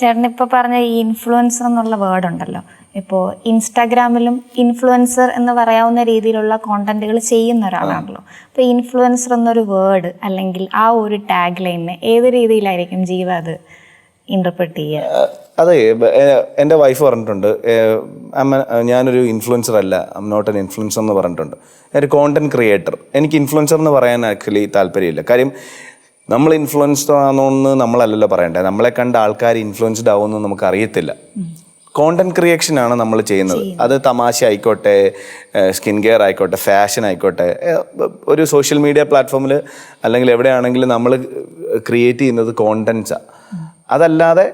ചേട്ടൻ ഇപ്പൊ പറഞ്ഞ ഈ ഇൻഫ്ലുവൻസർ എന്നുള്ള വേർഡ് ഉണ്ടല്ലോ. ഇപ്പോ ഇൻസ്റ്റാഗ്രാമിലും ഇൻഫ്ലുവൻസർ എന്ന് പറയാവുന്ന രീതിയിലുള്ള കോണ്ടന്റുകൾ ചെയ്യുന്ന ഒരാളാണല്ലോ. അപ്പോൾ ഇൻഫ്ലുവൻസർ എന്നൊരു വേർഡ് അല്ലെങ്കിൽ ആ ഒരു ടാഗ് ലൈനെ ഏത് രീതിയിലായിരിക്കും ജീവ അത് ഇന്റർപ്രറ്റ് ചെയ്യുക? അതെ എന്റെ വൈഫ് പറഞ്ഞിട്ടുണ്ട് ഞാനൊരു ഇൻഫ്ലുവൻസർ അല്ല ഐം നോട്ട് എൻ ഇൻഫ്ലുവൻസർ എന്ന് പറഞ്ഞിട്ടുണ്ട്. ഒരു കോണ്ടന്റ് ക്രിയേറ്റർ എനിക്ക് ഇൻഫ്ലുവൻസർ എന്ന് പറയാൻ ആക്ച്വലി താല്പര്യമില്ല. കാര്യം നമ്മൾ ഇൻഫ്ലുവൻസ്ഡ് ആണെന്ന് നമ്മളല്ലല്ലോ പറയണ്ടേ. നമ്മളെ കണ്ട ആൾക്കാർ ഇൻഫ്ലുവൻസ്ഡ് ആവുമെന്ന് നമുക്ക് അറിയത്തില്ല കോണ്ടന്റ് ക്രിയേഷൻ ആണ് നമ്മൾ ചെയ്യുന്നത്. അത് തമാശ ആയിക്കോട്ടെ സ്കിൻ കെയർ ആയിക്കോട്ടെ ഫാഷൻ ആയിക്കോട്ടെ ഒരു സോഷ്യൽ മീഡിയ പ്ലാറ്റ്ഫോമിൽ അല്ലെങ്കിൽ എവിടെയാണെങ്കിലും നമ്മൾ ക്രിയേറ്റ് ചെയ്യുന്നത് കോണ്ടന്റ്സാണ് അതല്ലാതെ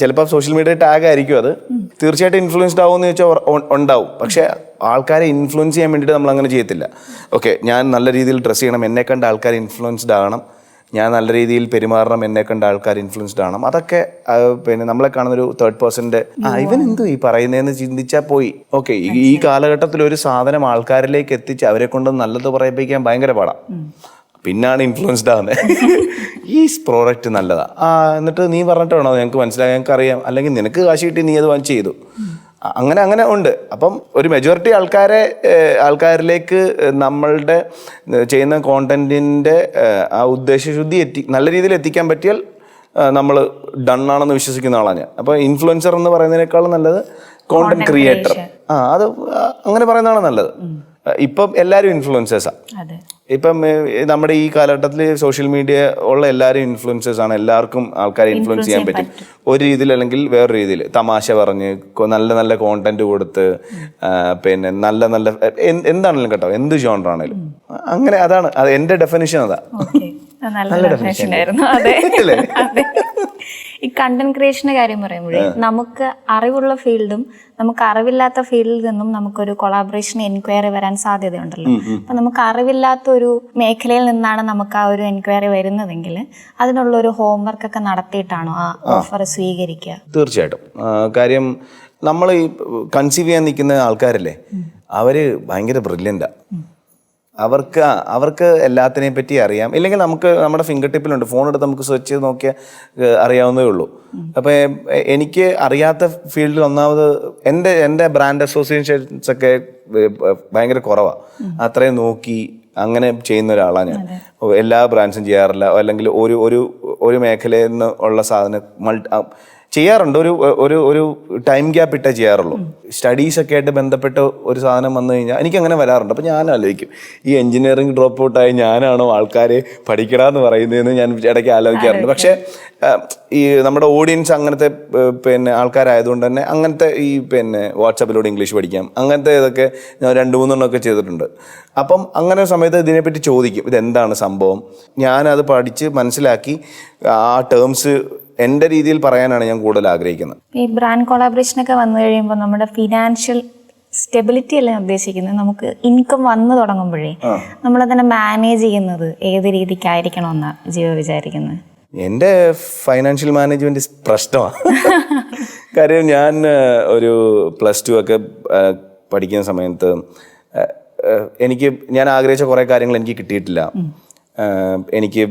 ചിലപ്പോൾ സോഷ്യൽ മീഡിയ ടാഗ് ആയിരിക്കും അത്. തീർച്ചയായിട്ടും ഇൻഫ്ലുവൻസ്ഡ് ആവുമെന്ന് ചോദിച്ചാൽ ഉണ്ടാവും. പക്ഷേ ആൾക്കാരെ ഇൻഫ്ലുവൻസ് ചെയ്യാൻ വേണ്ടിയിട്ട് നമ്മൾ അങ്ങനെ ചെയ്യത്തില്ല. ഓക്കെ ഞാൻ നല്ല രീതിയിൽ ഡ്രസ്സ് ചെയ്യണം. എന്നെ കണ്ട ആൾക്കാർ ഇൻഫ്ലുവൻസ്ഡ് ആകണം. ഞാൻ നല്ല രീതിയിൽ പെരുമാറണം എന്നെ കണ്ട ആൾക്കാർ ഇൻഫ്ലുവൻസ്ഡ് ആണ് അതൊക്കെ പിന്നെ നമ്മളെ കാണുന്ന ഒരു തേർഡ് പേഴ്സന്റെ ആ ഇവൻ എന്ത് ഈ പറയുന്നതെന്ന് ചിന്തിച്ചാൽ പോയി. ഓക്കെ ഈ കാലഘട്ടത്തിൽ ഒരു സാധനം ആൾക്കാരിലേക്ക് എത്തിച്ച് അവരെ കൊണ്ട് നല്ലത് പറയിപ്പിക്കാൻ ഭയങ്കര പാടാം. പിന്നാണ് ഇൻഫ്ലുവൻസ്ഡ് ആവുന്നത് ഈ പ്രോഡക്റ്റ് നല്ലതാണ് ആ എന്നിട്ട് നീ പറഞ്ഞിട്ടാണോ ഞങ്ങൾക്ക് മനസ്സിലായി ഞങ്ങൾക്ക് അറിയാം അല്ലെങ്കിൽ നിനക്ക് കാശ് കിട്ടി നീ അത് വാങ്ങിച്ച് ചെയ്തു. അങ്ങനെ അങ്ങനെ ഉണ്ട്. അപ്പം ഒരു മെജോറിറ്റി ആൾക്കാരെ ആൾക്കാരിലേക്ക് നമ്മളുടെ ചെയ്യുന്ന കോണ്ടന്റിന്റെ ആ ഉദ്ദേശശുദ്ധി എത്തി നല്ല രീതിയിൽ എത്തിക്കാൻ പറ്റിയാൽ നമ്മൾ ഡൺ ആണെന്ന് വിശ്വസിക്കുന്ന ആളാണ് ഞാൻ. അപ്പോൾ ഇൻഫ്ലുവൻസർ എന്ന് പറയുന്നതിനേക്കാളും നല്ലത് കോണ്ടന്റ് ക്രിയേറ്റർ ആ അത് അങ്ങനെ പറയുന്നതാണ് നല്ലത്. ഇപ്പം എല്ലാവരും ഇൻഫ്ലുവൻസേഴ്സാണ് ഇപ്പം നമ്മുടെ ഈ കാലഘട്ടത്തിൽ സോഷ്യൽ മീഡിയ ഉള്ള എല്ലാവരും ഇൻഫ്ലുവൻസേഴ്സ് ആണ്. എല്ലാവർക്കും ആൾക്കാരെ ഇൻഫ്ലുവൻസ് ചെയ്യാൻ പറ്റും. ഒരു രീതിയിൽ അല്ലെങ്കിൽ വേറെ രീതിയിൽ തമാശ പറഞ്ഞ് നല്ല നല്ല കോണ്ടന്റ് കൊടുത്ത് പിന്നെ നല്ല നല്ല എന്താണെങ്കിലും കേട്ടോ എന്ത് ജോണർ ആണെങ്കിലും. അങ്ങനെ അതാണ് അത് എന്റെ ഡെഫിനിഷൻ അതാ. നല്ല ഡെഫിനിഷൻ ആയിരുന്നു. അതെ. അതെ. ഈ കണ്ടന്റ് ക്രിയേഷന്റെ കാര്യം പറയുമ്പോഴേ നമുക്ക് അറിവുള്ള ഫീൽഡും നമുക്ക് അറിവില്ലാത്ത ഫീൽഡിൽ നിന്നും നമുക്കൊരു കൊളാബറേഷൻ എൻക്വയറി വരാൻ സാധ്യതയുണ്ടല്ലോ. അപ്പൊ നമുക്ക് അറിവില്ലാത്ത ഒരു മേഖലയിൽ നിന്നാണ് നമുക്ക് ആ ഒരു എൻക്വയറി വരുന്നതെങ്കിൽ അതിനുള്ള ഒരു ഹോംവർക്ക് ഒക്കെ നടത്തിയിട്ടാണോ ആ ഓഫർ സ്വീകരിക്കുക? തീർച്ചയായിട്ടും. കാര്യം നമ്മൾ ഈ കൺസീവ് ചെയ്യാൻ നിൽക്കുന്ന ആൾക്കാരല്ലേ അവർ ഭയങ്കര ബ്രില്യന്റാ അവർക്ക് അവർക്ക് എല്ലാത്തിനെയും പറ്റി അറിയാം. ഇല്ലെങ്കിൽ നമുക്ക് നമ്മുടെ ഫിംഗർ ടിപ്പിലുണ്ട് ഫോൺ എടുത്ത് നമുക്ക് സെർച്ച് ചെയ്ത് നോക്കിയാൽ അറിയാവുന്നേ ഉള്ളൂ. അപ്പോൾ എനിക്ക് അറിയാത്ത ഫീൽഡിൽ ഒന്നാമത് എന്റെ എന്റെ ബ്രാൻഡ് അസോസിയേഷൻസ് ഒക്കെ ഭയങ്കര കുറവാണ് അത്രയും നോക്കി അങ്ങനെ ചെയ്യുന്ന ഒരാളാണ് ഞാൻ. എല്ലാ ബ്രാൻഡ്സും ചെയ്യാറില്ല. അല്ലെങ്കിൽ ഒരു ഒരു ഒരു മേഖലയിൽ നിന്ന് ഉള്ള സാധനം മൾട്ടി ചെയ്യാറുണ്ട്. ഒരു ഒരു ഒരു ടൈം ഗ്യാപ്പ് ഇട്ടേ ചെയ്യാറുള്ളൂ. സ്റ്റഡീസ് ഒക്കെ ആയിട്ട് ബന്ധപ്പെട്ട് ഒരു സാധനം വന്നു കഴിഞ്ഞാൽ എനിക്ക് അങ്ങനെ വരാറുണ്ട്. അപ്പോൾ ഞാൻ ആലോചിക്കും ഈ എഞ്ചിനീയറിംഗ് ഡ്രോപ്പ് ഔട്ടായി ഞാനാണോ ആൾക്കാരെ പഠിക്കണമെന്ന് പറയുന്നതെന്ന് ഞാൻ ഇടയ്ക്ക് ആലോചിക്കാറുണ്ട്. പക്ഷേ ഈ നമ്മുടെ ഓഡിയൻസ് അങ്ങനത്തെ പിന്നെ ആൾക്കാരായതുകൊണ്ട് തന്നെ അങ്ങനത്തെ ഈ പിന്നെ വാട്സാപ്പിലൂടെ ഇംഗ്ലീഷ് പഠിക്കാം അങ്ങനത്തെ ഇതൊക്കെ ഞാൻ രണ്ട് മൂന്നെണ്ണമൊക്കെ ചെയ്തിട്ടുണ്ട്. അപ്പം അങ്ങനെ സമയത്ത് ഇതിനെപ്പറ്റി ചോദിക്കും ഇതെന്താണ് സംഭവം? ഞാനത് പഠിച്ച് മനസ്സിലാക്കി ആ ടേംസ് എന്റെ രീതിയിൽ പറയാനാണ് ഞാൻ കൂടുതൽ ആഗ്രഹിക്കുന്നത്. ഈ ബ്രാൻഡ് കൊളാബറേഷൻ ഒക്കെ വന്നു കഴിയുമ്പോൾ നമ്മുടെ ഫിനാൻഷ്യൽ സ്റ്റെബിലിറ്റി അല്ല ഉദ്ദേശിക്കുന്നത്? നമുക്ക് ഇൻകം വന്നു തുടങ്ങുമ്പോഴേ നമ്മളതിനെ മാനേജ് ചെയ്യുന്നത് ഏത് രീതിക്കായിരിക്കണം എന്നാ ജീവ വിചാരിക്കുന്നത് എന്റെ ഫൈനാൻഷ്യൽ മാനേജ്മെന്റ് പ്രശ്നമാണ് കാര്യം ഞാൻ ഒരു പ്ലസ് ടു ഒക്കെ പഠിക്കുന്ന സമയത്ത് എനിക്ക് ഞാൻ ആഗ്രഹിച്ച കുറേ കാര്യങ്ങൾ എനിക്ക് കിട്ടിയിട്ടില്ല. എനിക്ക്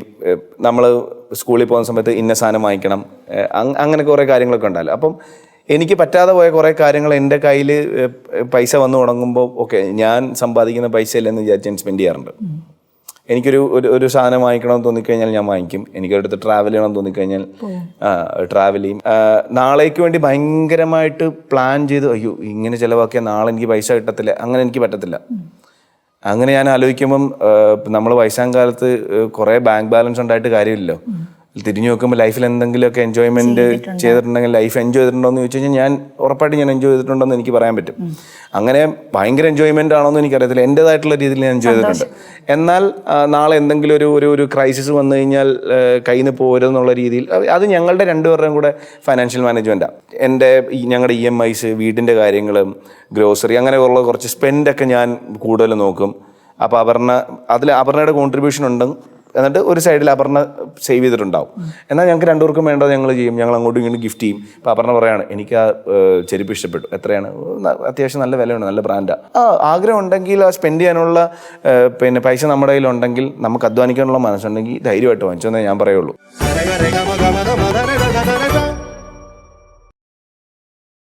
നമ്മൾ സ്കൂളിൽ പോകുന്ന സമയത്ത് ഇന്ന സാധനം വാങ്ങിക്കണം. അങ്- അങ്ങനെ കുറേ കാര്യങ്ങളൊക്കെ ഉണ്ടല്ലോ അപ്പം എനിക്ക് പറ്റാതെ പോയ കുറേ കാര്യങ്ങൾ എന്റെ കയ്യിൽ പൈസ വന്നു തുടങ്ങുമ്പോൾ ഓക്കെ ഞാൻ സമ്പാദിക്കുന്ന പൈസ ഇല്ലെന്ന് വിചാരിച്ച് ഞാൻ സ്പെൻഡ് ചെയ്യാറുണ്ട്. എനിക്കൊരു ഒരു ഒരു സാധനം വാങ്ങിക്കണമെന്ന് തോന്നിക്കഴിഞ്ഞാൽ ഞാൻ വാങ്ങിക്കും. എനിക്കൊരിടത്ത് ട്രാവൽ ചെയ്യണം എന്ന് തോന്നിക്കഴിഞ്ഞാൽ ട്രാവൽ ചെയ്യും. നാളേക്ക് വേണ്ടി ഭയങ്കരമായിട്ട് പ്ലാൻ ചെയ്ത് അയ്യോ ഇങ്ങനെ ചിലവാക്കിയാൽ നാളെ എനിക്ക് പൈസ കിട്ടത്തില്ല. അങ്ങനെ എനിക്ക് പറ്റത്തില്ല. അങ്ങനെ ഞാൻ ആലോചിക്കുമ്പം നമ്മൾ വയസ്സാം കാലത്ത് കുറേ ബാങ്ക് ബാലൻസ് ഉണ്ടായിട്ട് കാര്യമില്ലല്ലോ. തിരിഞ്ഞു നോക്കുമ്പോൾ ലൈഫിൽ എന്തെങ്കിലുമൊക്കെ എൻജോയ്മെന്റ് ചെയ്തിട്ടുണ്ടെങ്കിൽ ലൈഫ് എൻജോയ് ചെയ്തിട്ടുണ്ടോ എന്ന് ചോദിച്ചു കഴിഞ്ഞാൽ ഞാൻ ഉറപ്പായിട്ട് ഞാൻ എൻജോയ് ചെയ്തിട്ടുണ്ടോ എന്ന് എനിക്ക് പറയാൻ പറ്റും. അങ്ങനെ ഭയങ്കര എൻജോയ്മെന്റ് ആണോ എന്ന് എനിക്കറിയത്തില്ല. എന്റെതായിട്ടുള്ള രീതിയിൽ ഞാൻ എൻജോയ് ചെയ്തിട്ടുണ്ട്. എന്നാൽ നാളെ എന്തെങ്കിലും ഒരു ഒരു ഒരു ക്രൈസിസ് വന്നു കഴിഞ്ഞാൽ കയ്യിൽ നിന്ന് പോരുന്നുള്ള രീതിയിൽ അത് അത് ഞങ്ങളുടെ രണ്ടുപേരുടെയും കൂടെ ഫൈനാൻഷ്യൽ മാനേജ്മെന്റാണ് എന്റെ ഞങ്ങളുടെ ഇ എം ഐസ് വീടിന്റെ കാര്യങ്ങളും ഗ്രോസറി അങ്ങനെയുള്ള കുറച്ച് സ്പെൻഡൊക്കെ ഞാൻ കൂടുതൽ നോക്കും. അപ്പോൾ അപർണ അതിൽ അപർണയുടെ കോൺട്രിബ്യൂഷൻ ഉണ്ട്. എന്നിട്ട് ഒരു സൈഡിൽ അപർണ സേവ് ചെയ്തിട്ടുണ്ടാവും. എന്നാൽ ഞങ്ങൾക്ക് രണ്ടുപേർക്കും വേണ്ടത് ഞങ്ങൾ ചെയ്യും. ഞങ്ങൾ അങ്ങോട്ടും ഇങ്ങോട്ടും ഗിഫ്റ്റ് ചെയ്യും. അപ്പോൾ അപർണ പറയാണ് എനിക്ക് ആ ചെരുപ്പ് ഇഷ്ടപ്പെട്ടു. എത്രയാണ്? അത്യാവശ്യം നല്ല വിലയുണ്ട് നല്ല ബ്രാൻഡാണ് ആ. ആഗ്രഹം ഉണ്ടെങ്കിൽ ആ സ്പെൻഡ് ചെയ്യാനുള്ള പിന്നെ പൈസ നമ്മുടെ കയ്യിലുണ്ടെങ്കിൽ നമുക്ക് അധ്വാനിക്കാനുള്ള മനസ്സുണ്ടെങ്കിൽ ധൈര്യമായിട്ട് വാങ്ങിച്ചു എന്നേ ഞാൻ പറയുള്ളൂ.